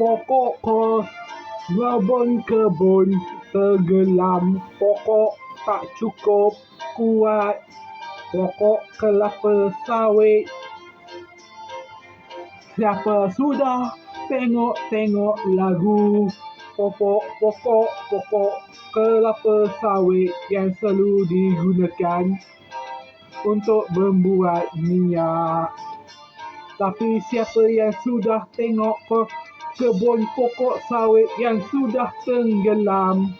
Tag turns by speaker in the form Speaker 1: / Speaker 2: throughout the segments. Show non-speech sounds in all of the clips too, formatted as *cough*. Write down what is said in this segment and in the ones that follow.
Speaker 1: Pokok ke Rabon kebun tenggelam Pokok tak cukup kuat Pokok kelapa sawit Siapa sudah tengok-tengok lagu Pokok-pokok pokok kelapa sawit Yang selalu digunakan Untuk membuat minyak Tapi siapa yang sudah tengok ke kebun pokok sawit yang sudah tenggelam?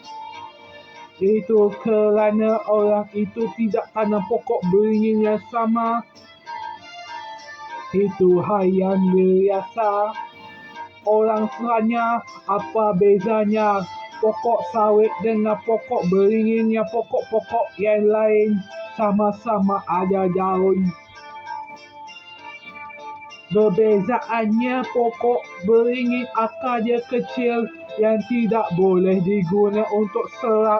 Speaker 1: Itu kerana orang itu tidak tanam pokok beringin yang sama. Itu hanya biasa. Orang tanya apa bezanya pokok sawit dengan pokok beringin yang pokok-pokok yang lain sama-sama ada daun Berbezaannya pokok beringin akarnya kecil yang tidak boleh diguna untuk serap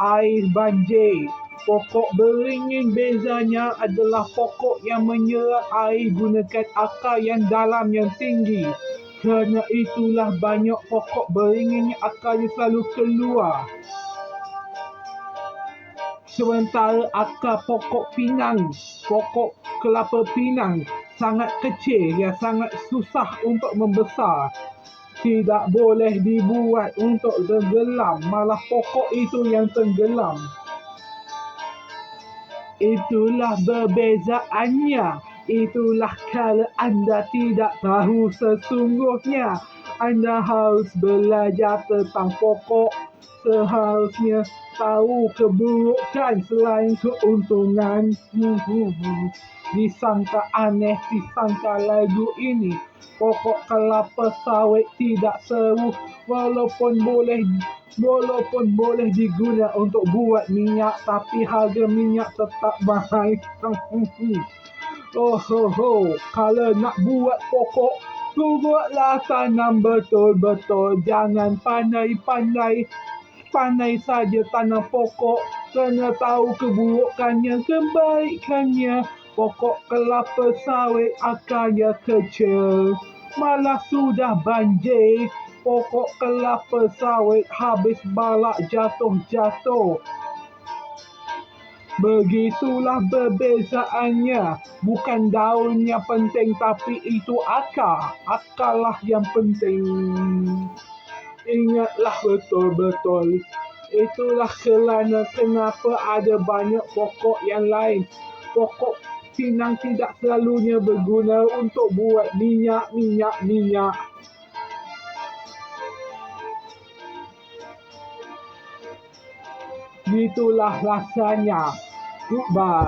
Speaker 1: air banjir. Pokok beringin bezanya adalah pokok yang menyerap air gunakan akar yang dalam yang tinggi. Kerana itulah banyak pokok beringin akarnya selalu keluar. Sementara akar pokok pinang, pokok kelapa pinang sangat kecil yang sangat susah untuk membesar. Tidak boleh dibuat untuk tenggelam, malah pokok itu yang tenggelam. Itulah berbezaannya. Itulah kalau anda tidak tahu sesungguhnya. Anda harus belajar tentang pokok. Seharusnya tahu keburukan selain keuntungan. *laughs* Disangka aneh disangka lagu ini pokok kelapa sawit tidak seru walaupun boleh walaupun boleh diguna untuk buat minyak tapi harga minyak tetap mahal *laughs* oh ho ho. Kalau nak buat pokok buatlah tanam betul-betul. Jangan pandai-pandai. Pandai saja tanam pokok. Kena tahu keburukannya kebaikannya. Pokok kelapa sawit akarnya kecil. Malah sudah banjir, pokok kelapa sawit habis balak jatuh-jatuh. Begitulah berbezaannya. Bukan daunnya penting tapi itu akar. Akarlah yang penting. Ingatlah betul-betul. Itulah kerana kenapa ada banyak pokok yang lain. Pokok pinang tidak selalunya berguna untuk buat minyak, minyak, minyak. Itulah rasanya. Goodbye.